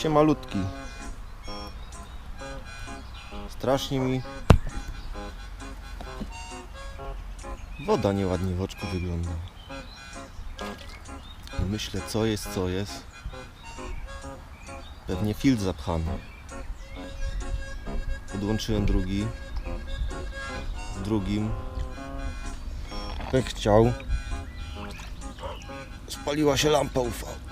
się malutki. Strasznie mi woda nieładnie w oczku wygląda. Myślę, co jest, co jest. Pewnie filtr zapchany. Podłączyłem drugi. W drugim. Jak chciał. Spaliła się lampa UV.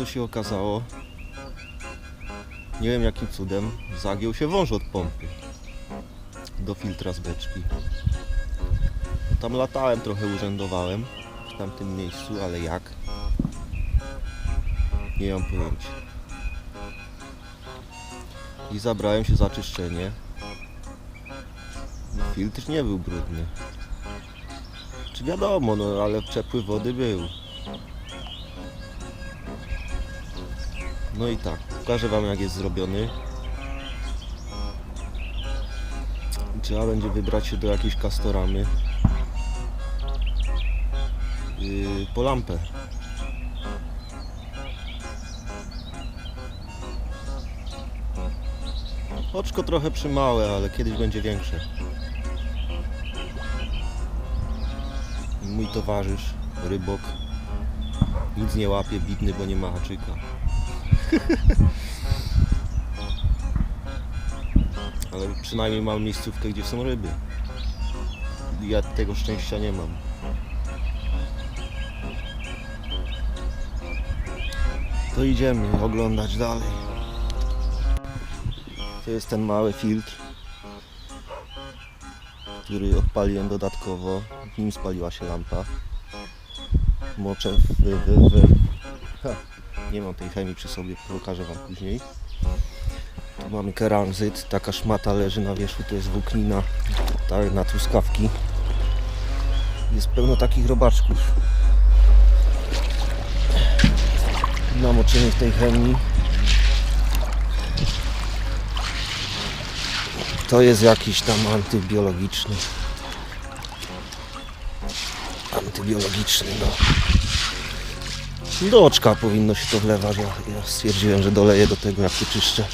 Co się okazało? Nie wiem jakim cudem zagiął się wąż od pompy do filtra z beczki. Tam latałem, trochę urzędowałem w tamtym miejscu, ale jak? Nie mam pojęcia. I zabrałem się za czyszczenie. Filtr nie był brudny. Czy wiadomo, no ale przepływ wody był. No i tak, pokażę wam jak jest zrobiony. Trzeba będzie wybrać się do jakiejś kastoramy. Yy, po lampę. Oczko trochę przymałe, ale kiedyś będzie większe. Mój towarzysz, rybok, nic nie łapie, bidny, bo nie ma haczyka. Ale przynajmniej mam miejscówkę, gdzie są ryby. Ja tego szczęścia nie mam. To idziemy oglądać dalej. To jest ten mały filtr, który odpaliłem dodatkowo. W nim spaliła się lampa. Moczę w... w, w. Nie mam tej chemii przy sobie, pokażę Wam później. Tu mamy keramzyt, taka szmata leży na wierzchu, to jest włóknina tak, na truskawki. Jest pełno takich robaczków. Namoczymy w tej chemii. To jest jakiś tam antybiologiczny. Antybiologiczny, no. Do oczka powinno się to wlewać. Ja, ja stwierdziłem, że doleję do tego, jak tu czyszczę.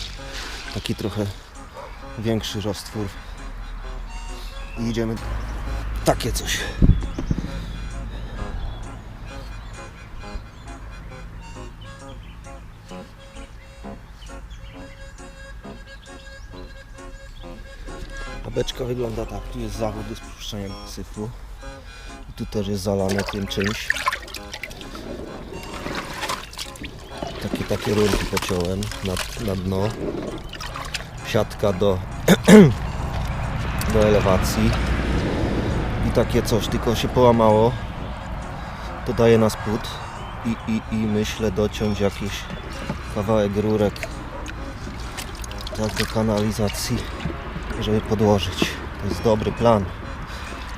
Taki trochę większy roztwór. I idziemy. Takie coś. Beczka wygląda tak. Tu jest zawód do spuszczania syfu. I tu też jest zalane tym czymś. Takie, rurki pociąłem na, na dno. Siatka do, do elewacji. I takie coś, tylko się połamało. To daje na spód. I, i, I myślę dociąć jakiś kawałek rurek tak do kanalizacji, żeby podłożyć. To jest dobry plan.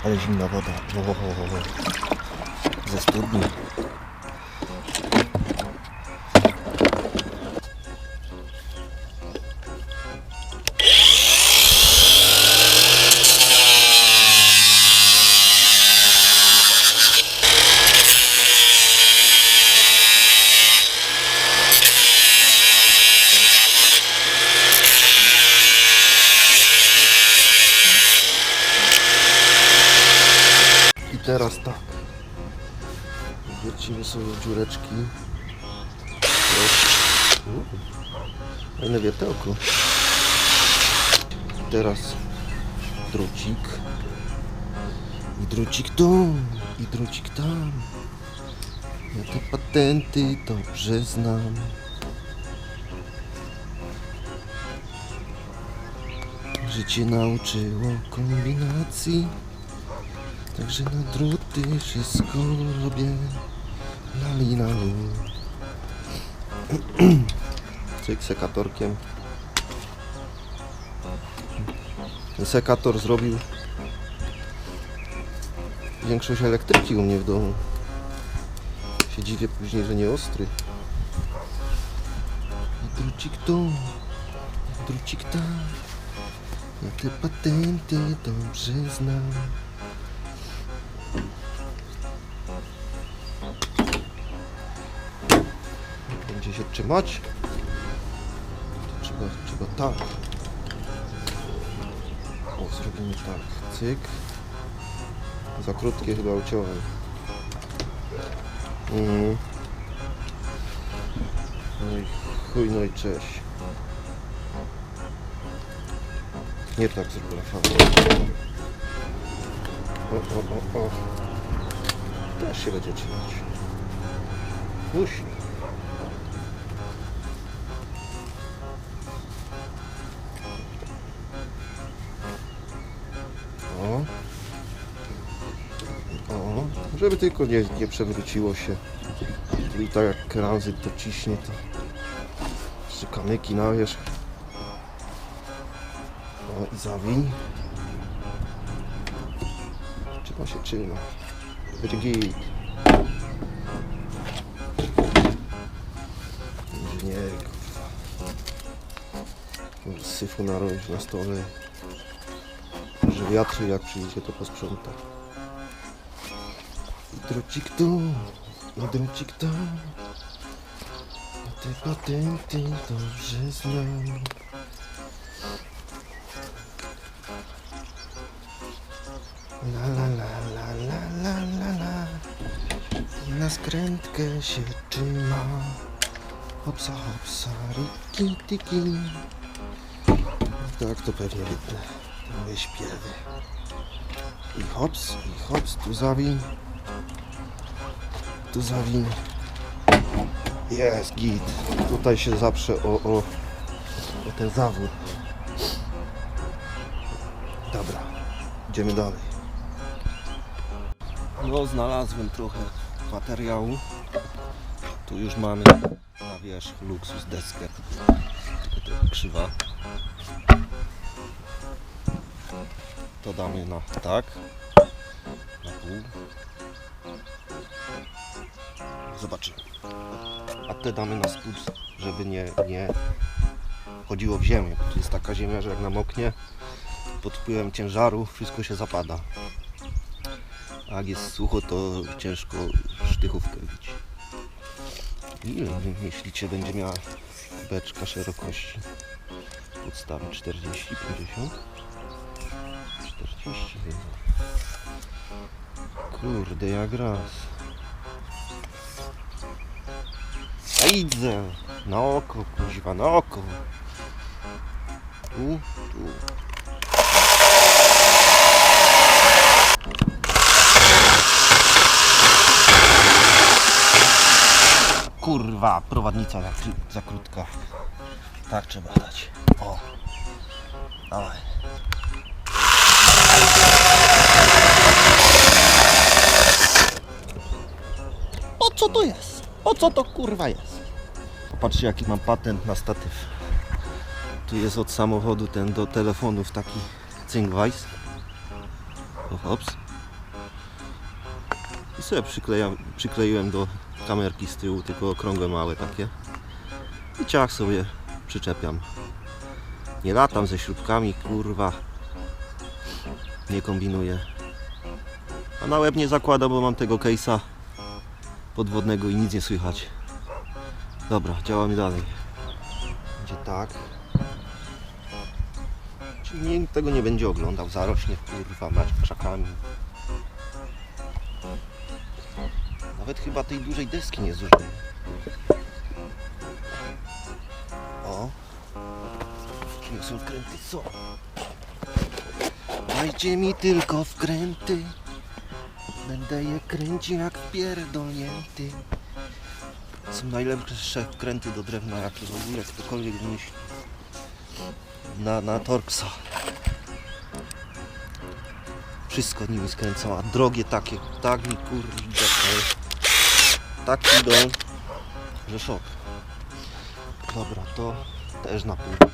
Ale zimna woda. Wo, wo, wo, wo. Ze studni. Uuu, Fajne wiertełko. Teraz drucik. I drucik tu, i drucik tam. Ja te patenty dobrze znam. Życie nauczyło kombinacji. Także na druty wszystko robię. Lali na lu. Cyk sekatorkiem. Sekator zrobił większość elektryki u mnie w domu. Się dziwię później, że nie ostry. Drucik tu, drucik tam. Ja te patenty dobrze znam. Będzie się trzymać. Trzeba, trzeba tak. O, zrobimy tak. Cyk. Za krótkie chyba uciąłem. Mhm. No i chuj, no i cześć. Nie tak zrób Rafał. O, o, o, o. Też się będzie trzymać. Musi. Żeby tylko nie, nie przewróciło się. I tak jak tranzyt to ciśnie, to jeszcze kamyki na wierzch. O i zawiń. Trzyma się trzyma. Będzie git. Inżyniery, kurwa. Syfu narobić na stole. Że wiatry jak przyjdzie to posprząta. I drocik tu, tam. A te patenty dobrze znam. La la la la la la la la. Na skrętkę się trzyma. Hopsa hopsa riki tiki Tak to pewnie Te moje śpiewy. I hops, i hops, tu zawin Tu zawin Jest git Tutaj się zaprze o, o, o ten zawór Dobra, idziemy dalej no, znalazłem trochę materiału. Tu już mamy na wierzch luksus deskę. Tylko trochę krzywa. To damy na tak. Na pół. Zobaczymy. A te damy na spód, żeby nie, nie chodziło w ziemię. Tu jest taka ziemia, że jak namoknie, pod wpływem ciężaru wszystko się zapada. A jak jest sucho, to ciężko sztychówkę bić. Ile myślicie będzie miała beczka szerokości? Podstawy 40, 50? 40 chyba. Kurde, jak raz. A idę! Na oko, kuźwa, na oko! Tu, tu. Kurwa, prowadnica za, za krótka. Tak trzeba dać. O. Dawaj. O co to jest? O co to kurwa jest? Popatrzcie jaki mam patent na statyw. Tu jest od samochodu ten do telefonów taki cynkwajs. Hops. I sobie przykleiłem do kamerki z tyłu, tylko okrągłe małe takie. I ciach sobie przyczepiam. Nie latam ze śrubkami, kurwa. Nie kombinuję. A na łeb nie zakładam, bo mam tego case'a podwodnego i nic nie słychać. Dobra, działamy dalej. Będzie tak. Czyli nikt tego nie będzie oglądał, zarośnie kurwa mać krzakami. Nawet chyba tej dużej deski nie zużyję. O! Przyniosłem wkręty, co? Dajcie mi tylko wkręty. Będę je kręcił jak pierdolnięty. Są najlepsze wkręty do drewna, jakie w ogóle ktokolwiek wymyślił. Na, na Torksa. Wszystko nimi skręcała. Drogie takie, tak mi kurde. Tak idą, że szok. Dobra, to też na pół.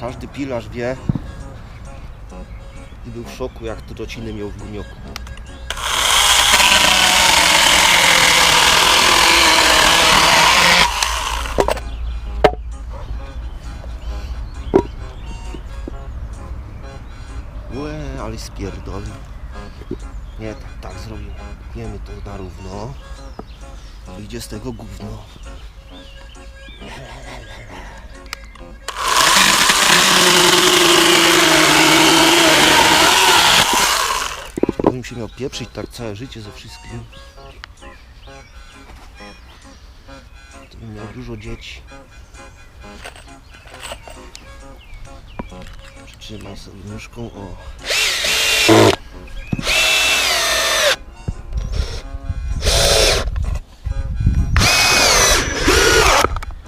Każdy pilarz wie i był w szoku jak to dociny miał w gumioku. Łe, ale spierdoli. Nie, tak, tak zrobimy. Wiemy to na równo. Wyjdzie z tego gówno. Gdybym się miał pieprzyć tak całe życie ze wszystkim, to bym miał dużo dzieci. Przytrzymaj sobie nóżką, o.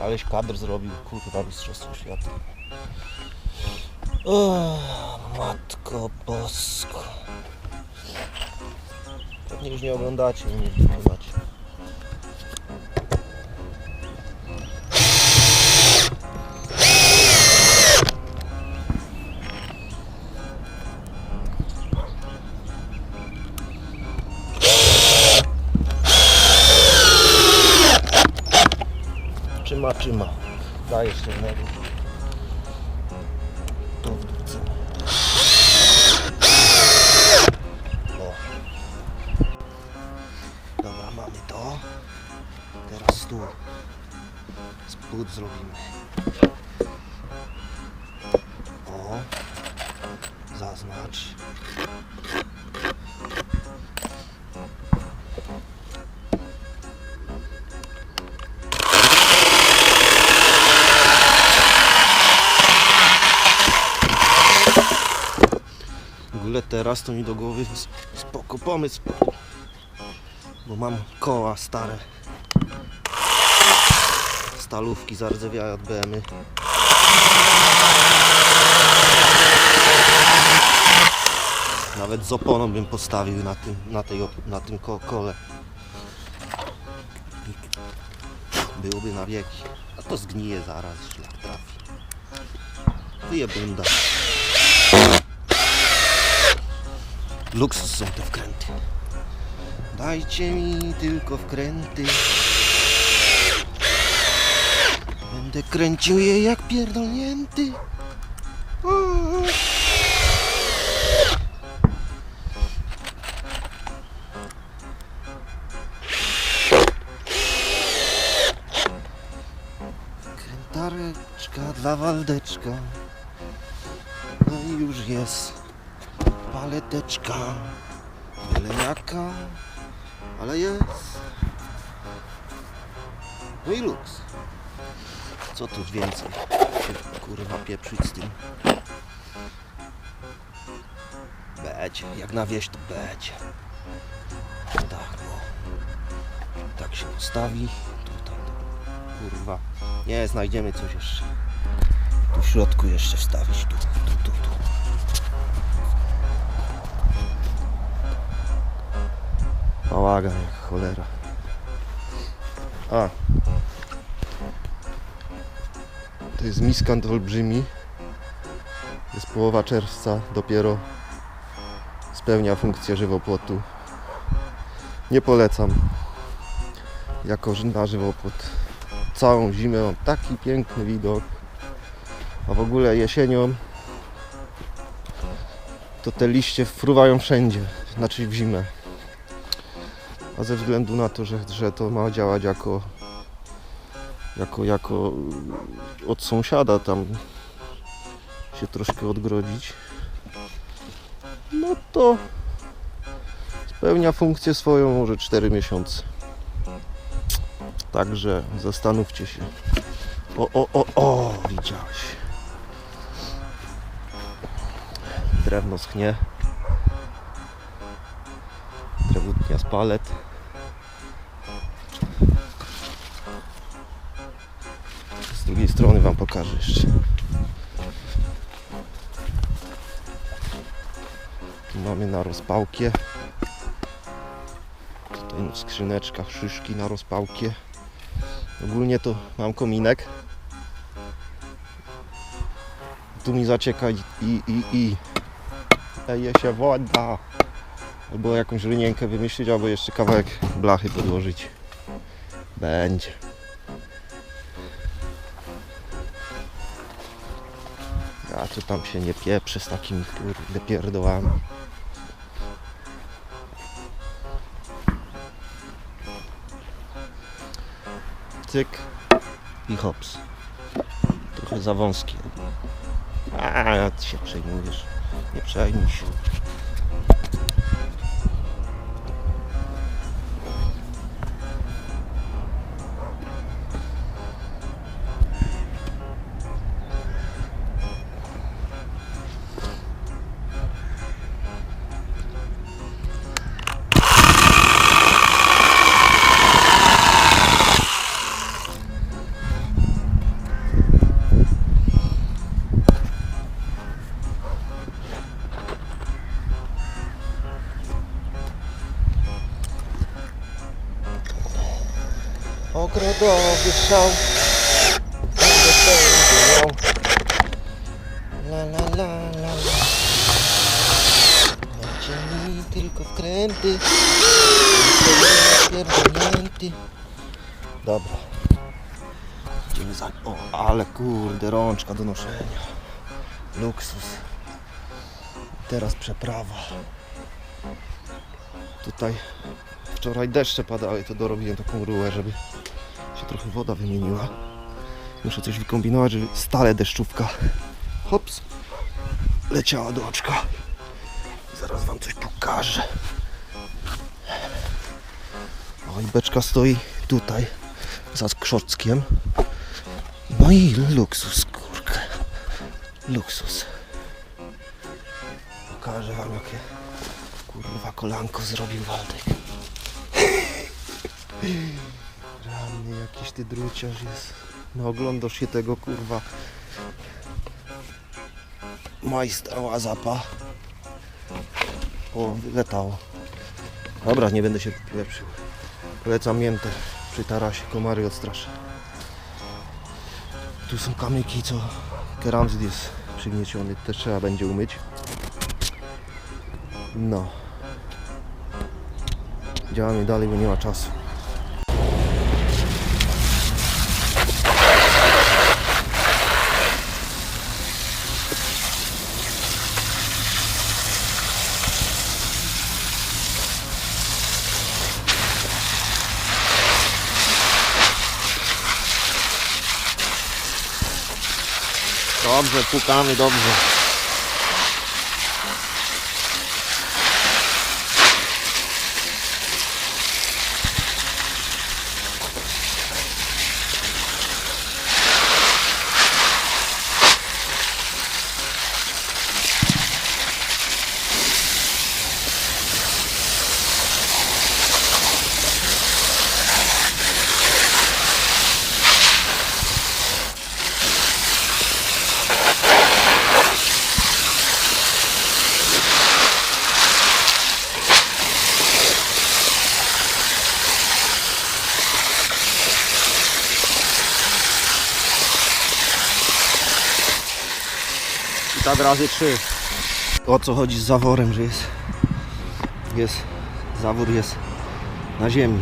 Aleś kadr zrobił, kurwa, mistrzostwo świata. O, matko bosko. Pewnie już nie oglądacie, nie oglądacie. Trzyma, trzyma. Daj jeszcze jednego. To ogóle teraz to mi do głowy spoko pomysł. Bo mam koła stare. Stalówki zardzewiałe od BM-y. Nawet z oponą bym postawił na tym, na tej, na tym ko kole. Byłoby na wieki. A to zgnije zaraz, szlak trafi. Wyjebunda. Luksus są te wkręty. Dajcie mi tylko wkręty. Będę kręcił je jak pierdolnięty. Krętareczka dla Waldeczka. No i już jest paleteczka. Byle jaka, ale jest. No i luks. Co tu więcej? Się, Kurwa pieprzyć z tym. Będzie, jak na wieś to będzie. Tak, o. Tak się postawi. Tutaj, kurwa. Nie, znajdziemy coś jeszcze. Tu w środku jeszcze wstawić. Tu, Bałagan jak cholera. A. To jest miskant olbrzymi. Jest połowa czerwca, dopiero spełnia funkcję żywopłotu. Nie polecam. Jako na żywopłot. Całą zimę mam taki piękny widok. A w ogóle jesienią to te liście fruwają wszędzie, znaczy w zimę a ze względu na to, że, że to ma działać jako jako, jako y, od sąsiada tam się troszkę odgrodzić no to spełnia funkcję swoją może 4 miesiące. Także zastanówcie się. O, o, o, o widziałeś. Drewno schnie. Drewutnia z palet drugiej strony Wam pokażę jeszcze. Tu mamy na rozpałkie. Tutaj w skrzyneczkach szyszki na rozpałkie. Ogólnie to mam kominek. Tu mi zacieka i, i, i. leje się woda. Albo jakąś rynienkę wymyślić, albo jeszcze kawałek blachy podłożyć. Będzie. tu tam się nie pieprzy z takim kurde pierdołami. Cyk i hops. Trochę za wąskie. A, ty się przejmujesz. Nie przejmuj się. Ogrodowy szał. Będę wszędzie miał La la la la Lecie mi tylko wkręty. Pierdolnięty Dobra. Idziemy za... O, ale kurde, rączka do noszenia. Luksus. Teraz przeprawa. Tutaj Wczoraj deszcze padały, to dorobiłem taką rurę, żeby się trochę woda wymieniła. Muszę coś wykombinować, żeby stale deszczówka hops leciała do oczka. Zaraz wam coś pokażę. O i beczka stoi tutaj za skrzockiem. No i luksus, kurkę. Luksus. Pokażę wam jakie kurwa kolanko zrobił Waldek. Ranny jakiś ty druciarz jest. No oglądasz się tego kurwa majstra łazapa. O, wyletało. Dobra, nie będę się lepszył. Polecam miętę przy tarasie, komary odstraszę. Tu są kamyki, co keramzyt jest przygnieciony, też trzeba będzie umyć. No. Działamy dalej, bo nie ma czasu. Dobrze, pukamy, dobrze. Tak razy trzy. O co chodzi z zaworem, że jest, jest, zawór jest na ziemi.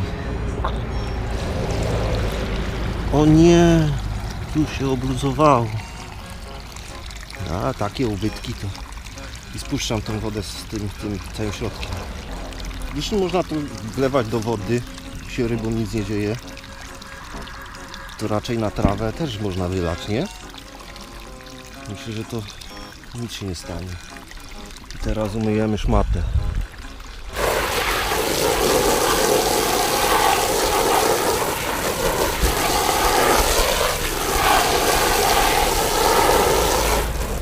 O nie, tu się obluzowało. A takie ubytki to. I spuszczam tą wodę z tym, tym całym środkiem. Jeśli można tu wlewać do wody, się rybom nic nie dzieje, to raczej na trawę też można wylać, nie? Myślę, że to nic się nie stanie. I teraz umyjemy szmatę.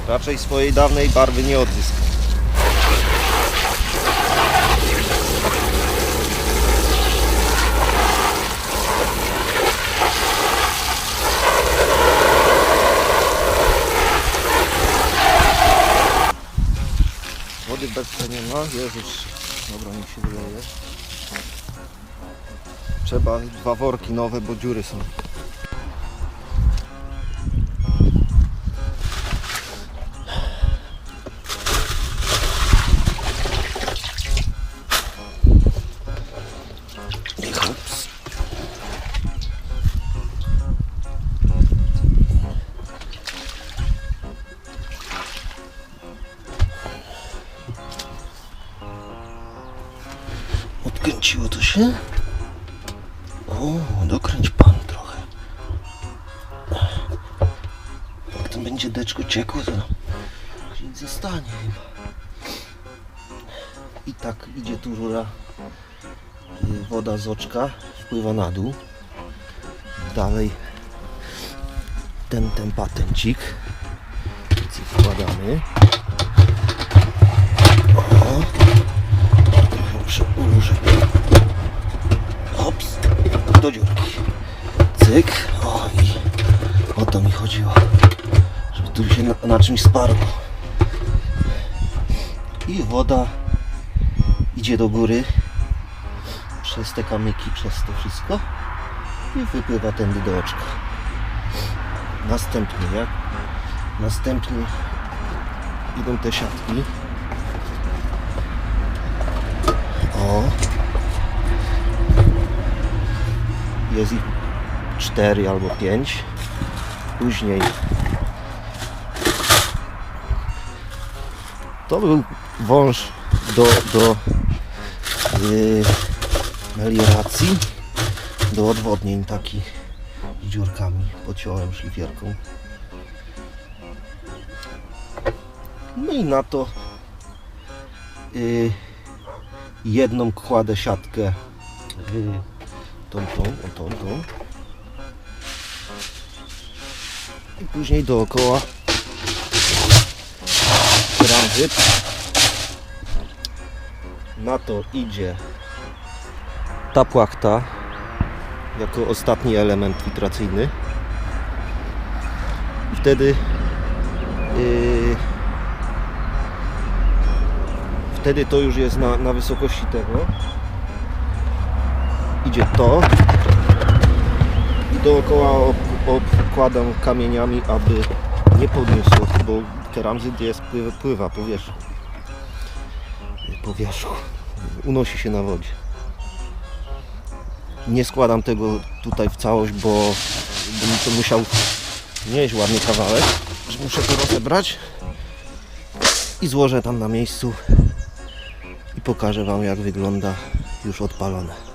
Raczej swojej dawnej barwy nie odzyska. Wody bez nie ma, Jezus. Dobra, niech się wyleje. Trzeba dwa worki nowe, bo dziury są. Skręciło to się? O, dokręć pan trochę. Jak to będzie deczko ciekło, to się nic zostanie chyba. I tak idzie tu rura. Woda z oczka wpływa na dół. Dalej ten, ten patencik. Wkładamy. O, muszę ułożyć. Do dziurki. Cyk, o i o to mi chodziło, żeby tu się na, na czymś sparło. I woda idzie do góry przez te kamyki, przez to wszystko i wypływa tędy do oczka. Następnie jak? Następnie idą te siatki. O. Jest ich cztery albo pięć. Później to był wąż do, do yy, melioracji, do odwodnień taki z dziurkami pociąłem szlifierką. No i na to yy, jedną kładę siatkę yy, tą, tą, o tą, tą. I później dookoła tranzyt. Na to idzie ta płachta jako ostatni element filtracyjny. I wtedy yy, wtedy to już jest na, na wysokości tego. Idzie to i dookoła ob, obkładam kamieniami, aby nie podniosło, bo keramzyt jest, pływa, pływa po wierzchu. Po wierzchu. Unosi się na wodzie. Nie składam tego tutaj w całość, bo bym to musiał nieść ładny kawałek, muszę to rozebrać i złożę tam na miejscu i pokażę Wam jak wygląda już odpalone.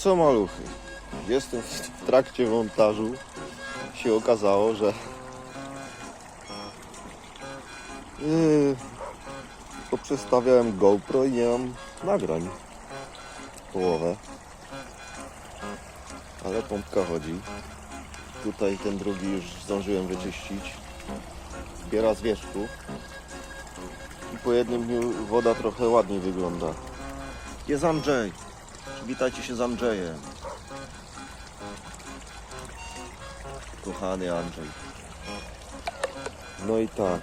Co maluchy? Jestem w trakcie montażu. Się okazało, że yy, poprzestawiałem GoPro i nie mam nagrań. Połowę. Ale pompka chodzi. Tutaj ten drugi już zdążyłem wyczyścić. Zbiera z. I po jednym dniu woda trochę ładniej wygląda. Jest Andrzej. Witajcie się z Andrzejem. Kochany Andrzej. No i tak.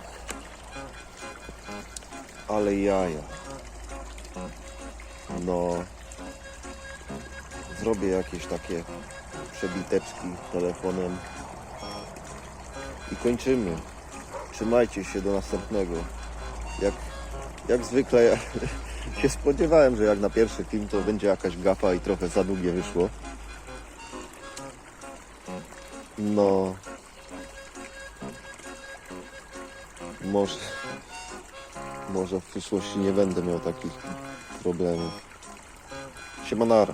Ale jaja. No. Zrobię jakieś takie przebiteczki telefonem. I kończymy. Trzymajcie się do następnego. Jak, jak zwykle ja się spodziewałem, że jak na pierwszy film to będzie jakaś gafa i trochę za długie wyszło. No. Może, może w przyszłości nie będę miał takich problemów. Siemanara.